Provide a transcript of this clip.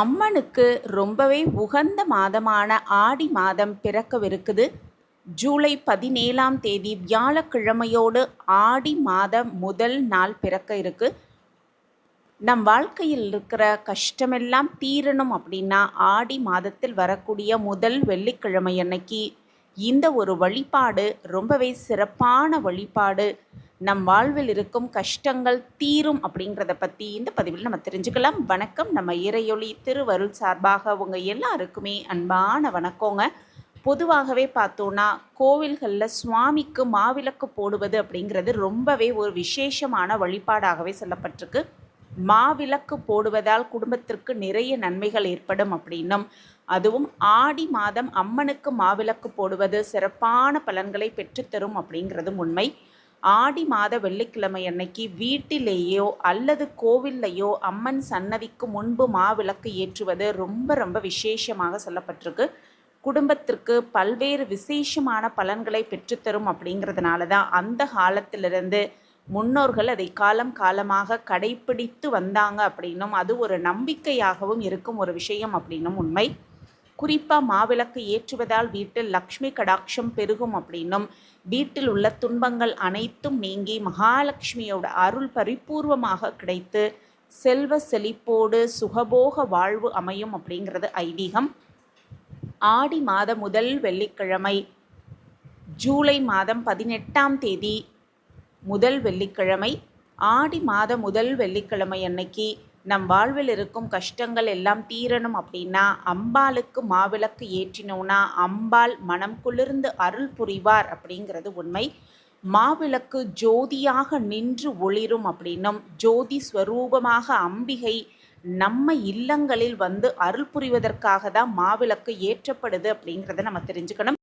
அம்மனுக்கு ரொம்பவே உகந்த மாதமான ஆடி மாதம் பிறக்கவிருக்குது. ஜூலை பதினேழாம் தேதி வியாழக்கிழமையோடு ஆடி மாதம் முதல் நாள் பிறக்க இருக்கு. நம் வாழ்க்கையில் இருக்கிற கஷ்டமெல்லாம் தீரணும் அப்படின்னா ஆடி மாதத்தில் வரக்கூடிய முதல் வெள்ளிக்கிழமை அன்னைக்கு இந்த ஒரு வழிபாடு ரொம்பவே சிறப்பான வழிபாடு. நம் வாழ்வில் இருக்கும் கஷ்டங்கள் தீரும் அப்படிங்கிறத பற்றி இந்த பதிவில் நம்ம தெரிஞ்சுக்கலாம். வணக்கம். நம்ம இறையொளி திருவருள் சார்பாக உங்கள் எல்லாருக்குமே அன்பான வணக்கங்க. பொதுவாகவே பார்த்தோன்னா கோவில்களில் சுவாமிக்கு மாவிளக்கு போடுவது அப்படிங்கிறது ரொம்பவே ஒரு விசேஷமான வழிபாடாகவே சொல்லப்பட்டிருக்கு. மாவிளக்கு போடுவதால் குடும்பத்திற்கு நிறைய நன்மைகள் ஏற்படும் அப்படின்னும் அதுவும் ஆடி மாதம் அம்மனுக்கு மாவிளக்கு போடுவது சிறப்பான பலன்களை பெற்றுத்தரும் அப்படிங்கிறதும் உண்மை. ஆடி மாத வெள்ளிக்கிழமை அன்னைக்கு வீட்டிலேயோ அல்லது கோவில்லையோ அம்மன் சன்னதிக்கு முன்பு மாவிளக்கு ஏற்றுவது ரொம்ப ரொம்ப விசேஷமாக சொல்லப்பட்டிருக்கு. குடும்பத்திற்கு பல்வேறு விசேஷமான பலன்களை பெற்றுத்தரும் அப்படிங்கிறதுனால தான் அந்த காலத்திலிருந்து முன்னோர்கள் அதை காலம் காலமாக கடைப்பிடித்து வந்தாங்க அப்படின்னும் அது ஒரு நம்பிக்கையாகவும் இருக்கும் ஒரு விஷயம் அப்படின்னும் உண்மை. குறிப்பாக மாவிளக்கு ஏற்றுவதால் வீட்டில் லக்ஷ்மி கடாட்சம் பெருகும் அப்படின்னும் வீட்டில் உள்ள துன்பங்கள் அனைத்தும் நீங்கி மகாலட்சுமியோட அருள் பரிபூர்வமாக கிடைத்து செல்வ செழிப்போடு சுகபோக வாழ்வு அமையும் அப்படிங்கிறது ஐதீகம். ஆடி மாத முதல் வெள்ளிக்கிழமை ஜூலை மாதம் பதினெட்டாம் தேதி முதல் வெள்ளிக்கிழமை ஆடி மாத முதல் வெள்ளிக்கிழமை அன்னைக்கு நம் வாழ்வில் இருக்கும் கஷ்டங்கள் எல்லாம் தீரணும் அப்படின்னா அம்பாளுக்கு மாவிளக்கு ஏற்றினோன்னா அம்பாள் மனம் குளிர்ந்து அருள் புரிவார் அப்படிங்கிறது உண்மை. மாவிளக்கு ஜோதியாக நின்று ஒளிரும் அப்படின்னும் ஜோதி ஸ்வரூபமாக அம்பிகை நம்ம இல்லங்களில் வந்து அருள் புரிவதற்காக தான் மாவிளக்கு ஏற்றப்படுது அப்படிங்கிறத நம்ம தெரிஞ்சுக்கணும்.